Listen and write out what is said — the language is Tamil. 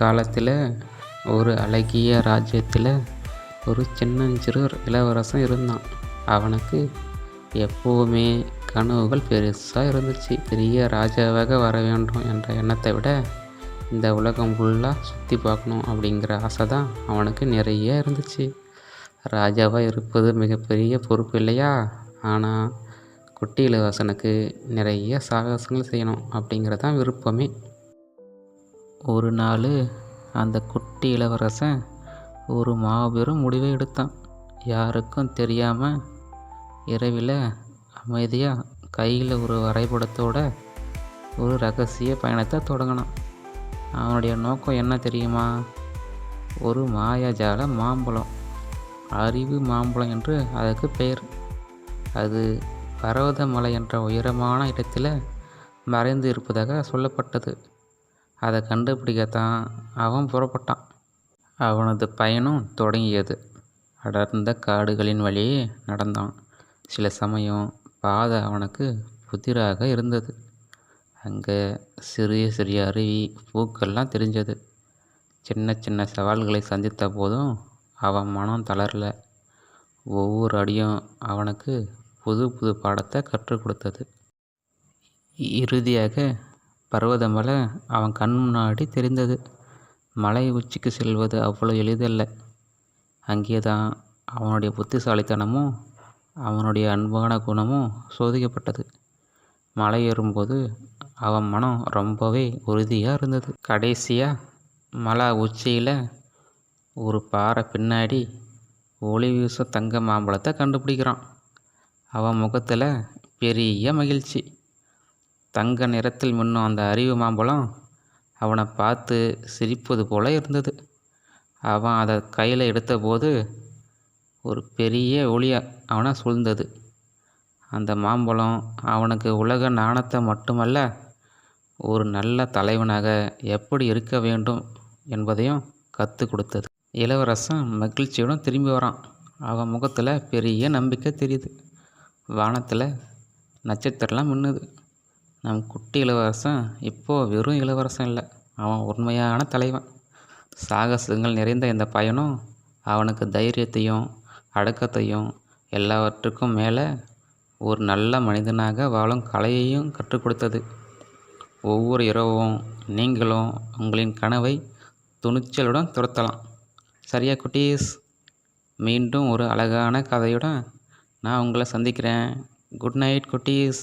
காலத்தில் ஒரு அழகிய ராஜ்யத்தில் ஒரு சின்னஞ்சிறு இளவரசன் இருந்தான். அவனுக்கு எப்போவுமே கனவுகள் பெருசாக இருந்துச்சு. பெரிய ராஜாவாக வர வேண்டும் என்ற எண்ணத்தை விட இந்த உலகம் ஃபுல்லாக சுற்றி பார்க்கணும் அப்படிங்கிற ஆசை தான் அவனுக்கு நிறைய இருந்துச்சு. ராஜாவாக இருப்பது மிகப்பெரிய பொறுப்பு இல்லையா? ஆனால் குட்டி இளவரசனுக்கு நிறைய சாகசங்கள் செய்யணும் அப்படிங்கிறதான் விருப்பமே. ஒரு நாள் அந்த குட்டி இளவரசன் ஒரு மாபெரும் முடிவை எடுத்தான். யாருக்கும் தெரியாமல் இரவில் அமைதியாக கையில் ஒரு வரைபடத்தோட ஒரு ரகசிய பயணத்தை தொடங்கினான். அவனுடைய நோக்கம் என்ன தெரியுமா? ஒரு மாயாஜால மாம்பழம் அறிவு மாம்பழம் என்று அதற்கு பெயர். அது பர்வதமலை என்ற உயரமான இடத்தில் மறைந்து இருப்பதாக சொல்லப்பட்டது. அதை கண்டுபிடிக்கத்தான் அவன் புறப்பட்டான். அவனது பயணம் தொடங்கியது. அடர்ந்த காடுகளின் வழியே நடந்தான். சில சமயம் பாதை அவனுக்கு புதிராக இருந்தது. அங்கே சிறிய சிறிய அருவி பூக்கள்லாம் தெரிஞ்சது. சின்ன சின்ன சவால்களை சந்தித்த போதும் அவன் மனம் தளரல. ஒவ்வொரு அடியும் அவனுக்கு புது புது பாடத்தை கற்றுக் கொடுத்தது. இறுதியாக பர்வதமலை அவன் கண் முன்னாடி தெரிந்தது. மலை உச்சிக்கு செல்வது அவ்வளோ எளிதல்ல. அங்கே தான் அவனுடைய புத்திசாலித்தனமும் அவனுடைய அன்பான குணமும் சோதிக்கப்பட்டது. மலை ஏறும்போது அவன் மனம் ரொம்பவே உறுதியாக இருந்தது. கடைசியாக மலை உச்சியில் ஒரு பாறை பின்னாடி ஒளி வீச தங்க மாம்பழத்தை கண்டுபிடிக்கிறான். அவன் முகத்தில் பெரிய மகிழ்ச்சி. தங்க நிறத்தில் மின்னும் அந்த அறிவு மாம்பழம் அவனை பார்த்து சிரிப்பது போல இருந்தது. அவன் அதை கையில் எடுத்தபோது ஒரு பெரிய ஒளி அவனை சூழ்ந்தது. அந்த மாம்பழம் அவனுக்கு உலக நாணத்தை மட்டுமல்ல ஒரு நல்ல தலைவனாக எப்படி இருக்க வேண்டும் என்பதையும் கற்றுக் கொடுத்தது. இளவரசன் மகிழ்ச்சியுடன் திரும்பி வரான். அவன் முகத்தில் பெரிய நம்பிக்கை தெரியுது. வானத்தில் நட்சத்திரம்லாம் மின்னுது. நம் குட்டி இளவரசன் இப்போது வெறும் இளவரசன் இல்லை. அவன் உண்மையான தலைவன். சாகசங்கள் நிறைந்த இந்த பயணம் அவனுக்கு தைரியத்தையும் அடக்கத்தையும் எல்லாவற்றுக்கும் மேலே ஒரு நல்ல மனிதனாக வாழும் கலையையும் கற்றுக் கொடுத்தது. ஒவ்வொரு இரவும் நீங்களும் உங்களின் கனவை துணிச்சலுடன் துரத்தலாம். சரியா குட்டீஸ்? மீண்டும் ஒரு அழகான கதையுடன் நான் உங்களை சந்திக்கிறேன். குட் நைட் குட்டீஸ்.